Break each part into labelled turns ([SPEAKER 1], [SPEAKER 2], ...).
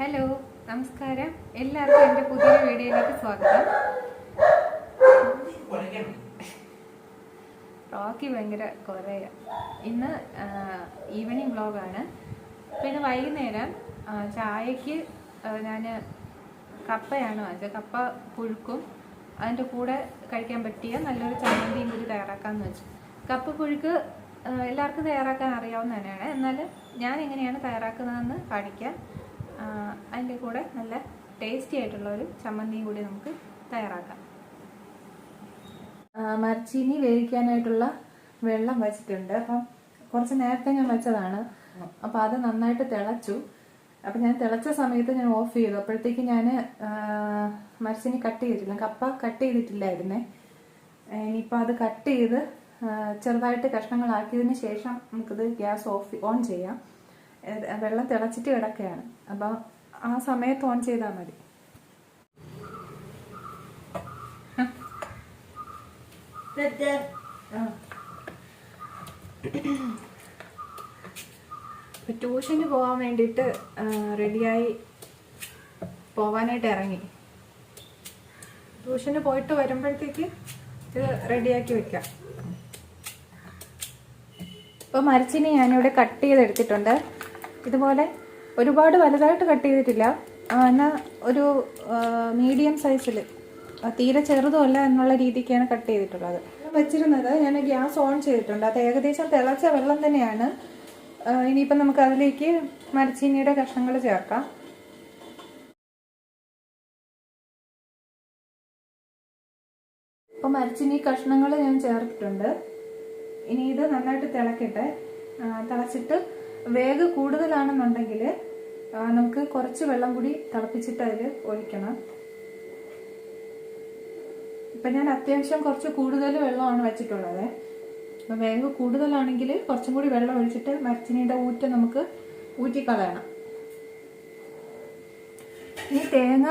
[SPEAKER 1] Hello നമസ്കാരം. എല്ലാവർക്കും എന്റെ പുതിയ വീഡിയോയിലേക്ക് സ്വാഗതം. റോക്കി ഭയങ്കര കുറേ ഇന്ന് ഈവനിങ് വ്ളോഗാണ് പിന്നെ വൈകുന്നേരം ചായക്ക് ഞാൻ കപ്പയാണ് വാങ്ങിച്ചത്. കപ്പ പുഴുക്കും. അതിന്റെ കൂടെ കഴിക്കാൻ പറ്റിയ നല്ലൊരു ചമ്മന്തിയും കൂടി തയ്യാറാക്കാമെന്ന് വെച്ചു. കപ്പ പുഴുക്ക് എല്ലാവർക്കും തയ്യാറാക്കാൻ അറിയാവുന്ന തന്നെയാണ് എന്നാൽ ഞാൻ എങ്ങനെയാണ് തയ്യാറാക്കുന്നതെന്ന് കാണിക്കാം അതിന്റെ കൂടെ നല്ല ടേസ്റ്റി ആയിട്ടുള്ള ഒരു ചമ്മന്തിയും കൂടി നമുക്ക് തയ്യാറാക്കാം. മരച്ചീനി വേവിക്കാനായിട്ടുള്ള വെള്ളം വച്ചിട്ടുണ്ട്. അപ്പം കുറച്ച് നേരത്തെ ഞാൻ വെച്ചതാണ്. അപ്പം അത് നന്നായിട്ട് തിളച്ചു. അപ്പം ഞാൻ തിളച്ച സമയത്ത് ഞാൻ ഓഫ് ചെയ്തു. അപ്പോഴത്തേക്ക് ഞാൻ മരച്ചീനി കട്ട് ചെയ്തിട്ടില്ല. കപ്പ കട്ട് ചെയ്തിട്ടില്ലായിരുന്നേ. ഇനിയിപ്പോൾ അത് കട്ട് ചെയ്ത് ചെറുതായിട്ട് കഷ്ണങ്ങളാക്കിയതിന് ശേഷം നമുക്കിത് ഗ്യാസ് ഓഫ് ഓൺ ചെയ്യാം. വെള്ളം തിളച്ചിട്ട് കിടക്കുകയാണ്. അപ്പോൾ ആ സമയത്ത് ഓൺ ചെയ്താൽ മതി. ട്യൂഷന് പോകാൻ വേണ്ടിയിട്ട് റെഡിയായി പോവാനായിട്ട് ഇറങ്ങി. ട്യൂഷന് പോയിട്ട് വരുമ്പോഴത്തേക്ക് ഇത് റെഡിയാക്കി വെക്കാം. ഇപ്പോൾ മരച്ചിനെ ഞാനിവിടെ കട്ട് ചെയ്തെടുത്തിട്ടുണ്ട്. ഇതുപോലെ ഒരുപാട് വലുതായിട്ട് കട്ട് ചെയ്തിട്ടില്ല. എന്നാൽ ഒരു മീഡിയം സൈസിൽ തീരെ ചെറുതുമല്ല എന്നുള്ള രീതിക്കാണ് കട്ട് ചെയ്തിട്ടുള്ളത്. വെച്ചിരുന്നത് ഞാൻ ഗ്യാസ് ഓൺ ചെയ്തിട്ടുണ്ട്. അത് ഏകദേശം തിളച്ച വെള്ളം തന്നെയാണ്. ഇനിയിപ്പം നമുക്ക് അതിലേക്ക് മരച്ചീനിയുടെ കഷ്ണങ്ങൾ ചേർക്കാം. അപ്പോൾ മരച്ചിനി കഷ്ണങ്ങൾ ഞാൻ ചേർത്തിട്ടുണ്ട്. ഇനി ഇത് നന്നായിട്ട് തിളക്കട്ടെ. തിളച്ചിട്ട് വേഗ് കൂടുതലാണെന്നുണ്ടെങ്കിൽ നമുക്ക് കുറച്ച് വെള്ളം കൂടി തിളപ്പിച്ചിട്ട് അതിൽ ഒഴിക്കണം. ഇപ്പം ഞാൻ അത്യാവശ്യം കുറച്ച് കൂടുതൽ വെള്ളമാണ് വെച്ചിട്ടുള്ളത്. അപ്പം വേഗം കൂടുതലാണെങ്കിൽ കുറച്ചും കൂടി വെള്ളം ഒഴിച്ചിട്ട് മരച്ചിനിയുടെ ഊറ്റ നമുക്ക് ഊറ്റിക്കളയണം. ഇനി തേങ്ങ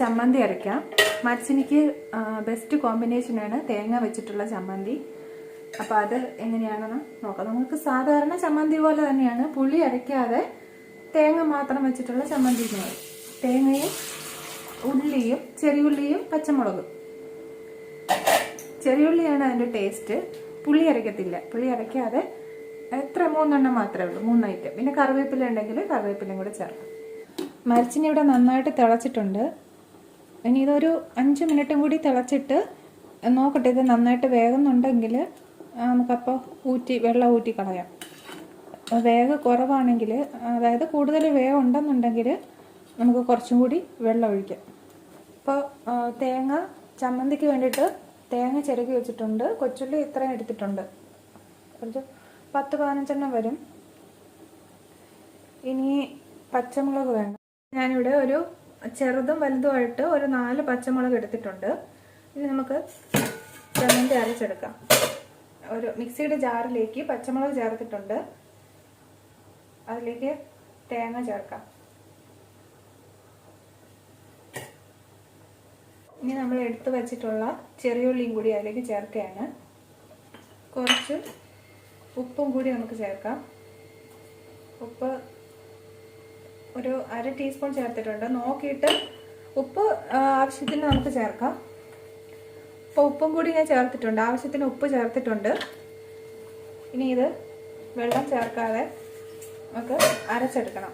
[SPEAKER 1] ചമ്മന്തി അരയ്ക്കാം. മരച്ചിനിക്ക് ബെസ്റ്റ് കോമ്പിനേഷനാണ് തേങ്ങ വെച്ചിട്ടുള്ള ചമ്മന്തി. അപ്പോൾ അത് എങ്ങനെയാണെന്ന് നോക്കാം. നമുക്ക് സാധാരണ ചമ്മന്തി പോലെ തന്നെയാണ് പുളി അരയ്ക്കാതെ തേങ്ങ മാത്രം വെച്ചിട്ടുള്ള ചമ്മന്തി തേങ്ങയും ഉള്ളിയും ചെറിയുള്ളിയും പച്ചമുളകും. ചെറിയുള്ളിയാണ് അതിന്റെ ടേസ്റ്റ് പുളി അരയ്ക്കത്തില്ല. പുളി അരയ്ക്കാതെ എത്ര മൂന്നെണ്ണം മാത്രമേ ഉള്ളൂ. മൂന്ന് ഐറ്റം പിന്നെ കറിവേപ്പില ഉണ്ടെങ്കിൽ കറിവേപ്പിലയും കൂടെ ചേർക്കാം. മരച്ചിനി ഇവിടെ നന്നായിട്ട് തിളച്ചിട്ടുണ്ട്. ഇനി ഇതൊരു അഞ്ച് മിനിറ്റും കൂടി തിളച്ചിട്ട് നോക്കട്ടെ ഇത് നന്നായിട്ട് വേകുന്നുണ്ടെങ്കിൽ നമുക്കപ്പോൾ ഊറ്റി വെള്ളം ഊറ്റി കളയാം. വേഗ കുറവാണെങ്കിൽ അതായത് കൂടുതൽ വേഗം ഉണ്ടെന്നുണ്ടെങ്കിൽ നമുക്ക് കുറച്ചും കൂടി വെള്ളം ഒഴിക്കാം. ഇപ്പോൾ തേങ്ങ ചമ്മന്തിക്ക് വേണ്ടിയിട്ട് തേങ്ങ ചിരകി വെച്ചിട്ടുണ്ട്. കൊച്ചുള്ളി ഇത്രയും എടുത്തിട്ടുണ്ട്. കുറച്ച് പത്ത് പതിനഞ്ചെണ്ണം വരും. ഇനി പച്ചമുളക് വേണം. ഞാനിവിടെ ഒരു ചെറുതും വലുതുമായിട്ട് ഒരു നാല് പച്ചമുളക് എടുത്തിട്ടുണ്ട്. ഇനി നമുക്ക് ചമ്മന്തി അരച്ചെടുക്കാം. ഒരു മിക്സിയുടെ ജാറിലേക്ക് പച്ചമുളക് ചേർത്തിട്ടുണ്ട്. അതിലേക്ക് തേങ്ങ ചേർക്കാം. ഇനി നമ്മൾ എടുത്തു വെച്ചിട്ടുള്ള ചെറിയുള്ളിയും കൂടി അതിലേക്ക് ചേർക്കുകയാണ്. കുറച്ച് ഉപ്പും കൂടി നമുക്ക് ചേർക്കാം. ഉപ്പ് ഒരു അര ടീസ്പൂൺ ചേർത്തിട്ടുണ്ട്. നോക്കിയിട്ട് ഉപ്പ് ആവശ്യത്തിന് നമുക്ക് ചേർക്കാം. അപ്പോൾ ഉപ്പും കൂടി ഞാൻ ചേർത്തിട്ടുണ്ട്. ആവശ്യത്തിന് ഉപ്പ് ചേർത്തിട്ടുണ്ട്. ഇനി ഇത് വെള്ളം ചേർക്കാതെ നമുക്ക് അരച്ചെടുക്കണം.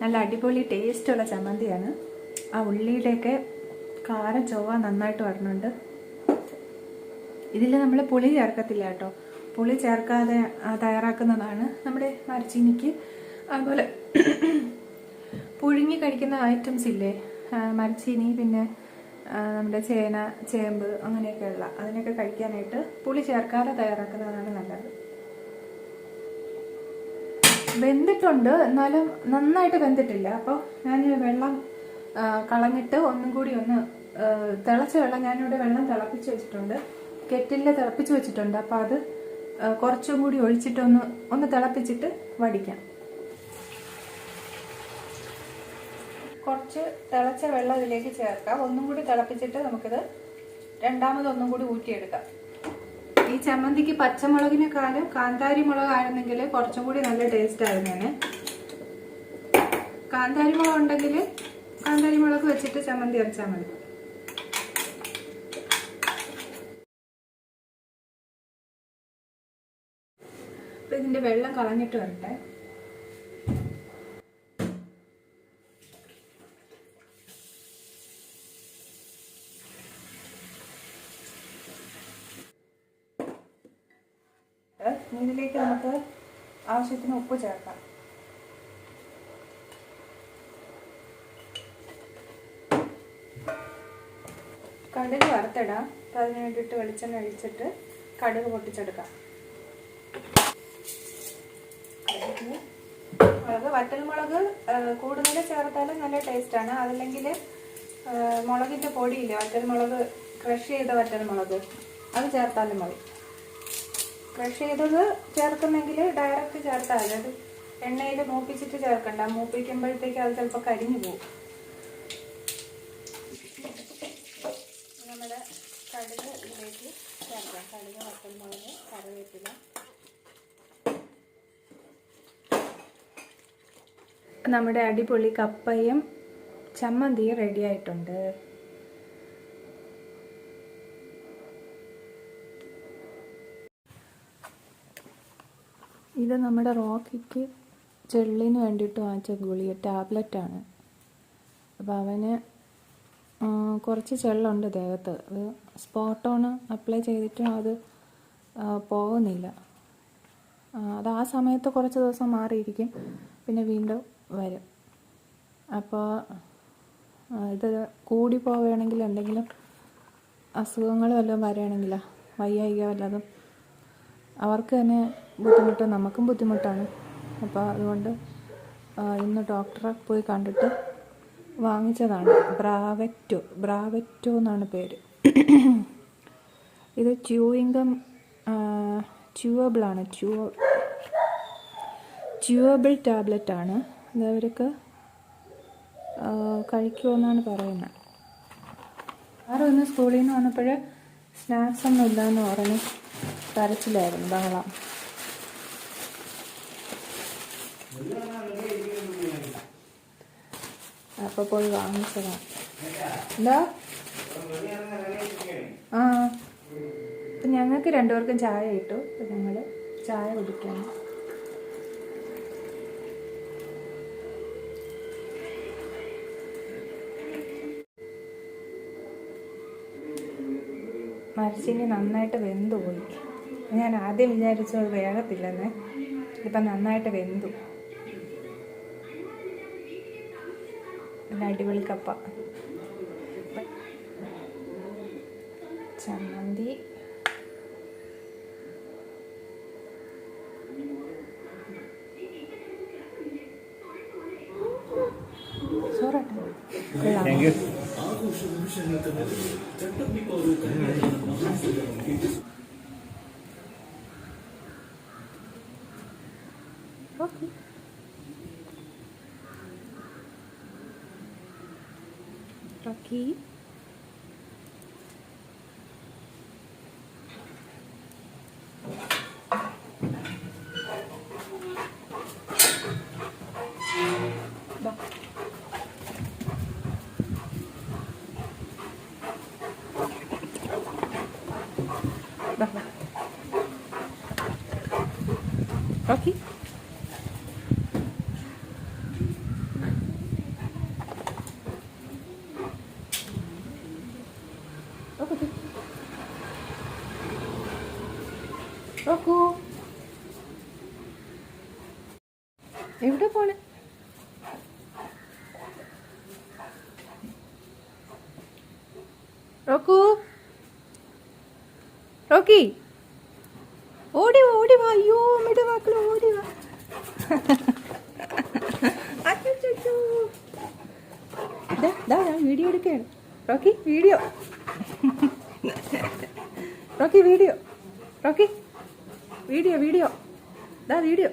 [SPEAKER 1] നല്ല അടിപൊളി ടേസ്റ്റുള്ള ചമ്മന്തിയാണ്. ആ ഉള്ളിയുടെയൊക്കെ കാരം ചൊവ്വ നന്നായിട്ട് വരണുണ്ട്. ഇതിൽ നമ്മൾ പുളി ചേർക്കത്തില്ല കേട്ടോ. പുളി ചേർക്കാതെ തയ്യാറാക്കുന്നതാണ് നമ്മുടെ മരച്ചീനിക്ക്. അതുപോലെ പുഴുങ്ങി കഴിക്കുന്ന ഐറ്റംസ് ഇല്ലേ? മരച്ചീനി പിന്നെ നമ്മുടെ ചേന ചേമ്പ് അങ്ങനെയൊക്കെയുള്ള അതിനൊക്കെ കഴിക്കാനായിട്ട് പുളി ചേർക്കാതെ തയ്യാറാക്കുന്നതാണ് നല്ലത്. വെന്തിട്ടുണ്ട്. എന്നാലും നന്നായിട്ട് വെന്തിട്ടില്ല. അപ്പോൾ ഞാൻ വെള്ളം കളഞ്ഞിട്ട് ഒന്നും കൂടി ഒന്ന് തിളച്ച വെള്ളം ഞാനിവിടെ വെള്ളം തിളപ്പിച്ച് വെച്ചിട്ടുണ്ട്. കെറ്റിലിൽ തിളപ്പിച്ച് വെച്ചിട്ടുണ്ട്. അപ്പോൾ അത് കുറച്ചും കൂടി ഒഴിച്ചിട്ടൊന്ന് ഒന്ന് തിളപ്പിച്ചിട്ട് വടിക്കാം. കുറച്ച് തിളച്ച വെള്ളം ഇതിലേക്ക് ചേർക്കാം. ഒന്നും കൂടി തിളപ്പിച്ചിട്ട് നമുക്കിത് രണ്ടാമത് ഒന്നും കൂടി ഊറ്റിയെടുക്കാം. ഈ ചമ്മന്തിക്ക് പച്ചമുളകിനെക്കാളും കാന്താരി മുളകായിരുന്നെങ്കിൽ കുറച്ചും കൂടി നല്ല ടേസ്റ്റ് ആയിരുന്നേനെ കാന്താരി മുളക് ഉണ്ടെങ്കിൽ കാന്താരി മുളക് വെച്ചിട്ട് ചമ്മന്തി അരച്ചാൽ മതി. ഇതിന്റെ വെള്ളം കളഞ്ഞിട്ട് വരട്ടെ. ഇതിലേക്ക് നമുക്ക് ആവശ്യത്തിന് ഉപ്പ് ചേർക്കാം. കടുക് വറുത്തിടാം. അപ്പം അതിന് വേണ്ടിയിട്ട് വെളിച്ചെണ്ണ ഒഴിച്ചിട്ട് കടുക് പൊട്ടിച്ചെടുക്കാം. കടുക് മുളക് വറ്റൽമുളക് കൂടുതൽ ചേർത്താലും നല്ല ടേസ്റ്റാണ് അതല്ലെങ്കിൽ മുളകിന്റെ പൊടിയില്ല വറ്റൽമുളക് ക്രഷ് ചെയ്ത വറ്റൽമുളക് അത് ചേർത്താലും മതി. ക്രഷ് ചെയ്തത് ചേർക്കുന്നെങ്കിൽ ഡയറക്റ്റ് ചേർത്താൽ അത് എണ്ണയിൽ മൂപ്പിച്ചിട്ട് ചേർക്കണ്ട. മൂപ്പിക്കുമ്പോഴത്തേക്ക് അത് ചിലപ്പോൾ കരിഞ്ഞു പോകും. നമ്മുടെ കടുക് ഇതിലേക്ക് ചേർക്കാം. കടുക് വറ്റൽമുളക് കറിവേപ്പില. നമ്മുടെ അടിപൊളി കപ്പയും ചമ്മന്തിയും റെഡി ആയിട്ടുണ്ട്. ഇത് നമ്മുടെ റോക്കിക്ക് ചെള്ളിന് വേണ്ടിയിട്ട് വാങ്ങിച്ച ഗുളിക ടാബ്ലറ്റാണ് അപ്പോൾ അവന് കുറച്ച് ചെള്ളുണ്ട് ദേഹത്ത്. അത് സ്പോട്ടോണ് അപ്ലൈ ചെയ്തിട്ടും അത് പോകുന്നില്ല. അത് ആ സമയത്ത് കുറച്ച് ദിവസം മാറിയിരിക്കും. പിന്നെ വീണ്ടും വരും. അപ്പോൾ ഇത് കൂടി പോവുകയാണെങ്കിൽ എന്തെങ്കിലും അസുഖങ്ങൾ വല്ലതും വരികയാണെങ്കിലോ വയ്യായിക വല്ലതും? അവർക്ക് തന്നെ ബുദ്ധിമുട്ട് നമുക്കും ബുദ്ധിമുട്ടാണ്. അപ്പോൾ അതുകൊണ്ട് ഇന്ന് ഡോക്ടറെ പോയി കണ്ടിട്ട് വാങ്ങിച്ചതാണ്. ബ്രാവറ്റോ ബ്രാവറ്റോ എന്നാണ് പേര്. ഇത് ച്യൂയിങ്കം ച്യൂവബിളാണ്. ച്യൂ ച്യൂവബിൾ ടാബ്ലറ്റ് അവർക്ക് കഴിക്കുമെന്നാണ് പറയുന്നത്. ആരും ഇന്ന് സ്കൂളിൽ നിന്ന് വന്നപ്പോൾ സ്നാക്സ് ഒന്നും ഇല്ലയെന്ന് പറഞ്ഞ് കരച്ചിലായിരുന്നു ബഹളം. അപ്പോൾ പോയി വാങ്ങിച്ചതാണ് എന്താ? ആ. അപ്പം ഞങ്ങൾക്ക് രണ്ടുപേർക്കും ചായ ഇട്ടു. അപ്പം ഞങ്ങൾ ചായ കുടിക്കണം. മരച്ചിനി നന്നായിട്ട് വെന്തു പോയി. ഞാൻ ആദ്യം വിചാരിച്ചു അത് വേഗത്തില്ലെന്ന്. ഇപ്പം നന്നായിട്ട് വെന്തു. നല്ല അടിപൊളി കപ്പ. ചമ്മന്തി. ചോറട്ടെ ಸೊಲ್ಯೂಷನ್ ಅಂತ ಚಟ್ಟಂಬಿಕ್ ಅವರು Okay. Okay. Rocky. റോക്കു എവിടെ പോണ? റോക്കു റോക്കി. ഓടി ഓടി വാ. അയ്യോ അമ്മയുടെ വാക്കൾ ഓടി വാ. വീഡിയോ എടുക്കുകയാണ്. Rocky video. Rocky video. Rocky video video. ദാ വീഡിയോ.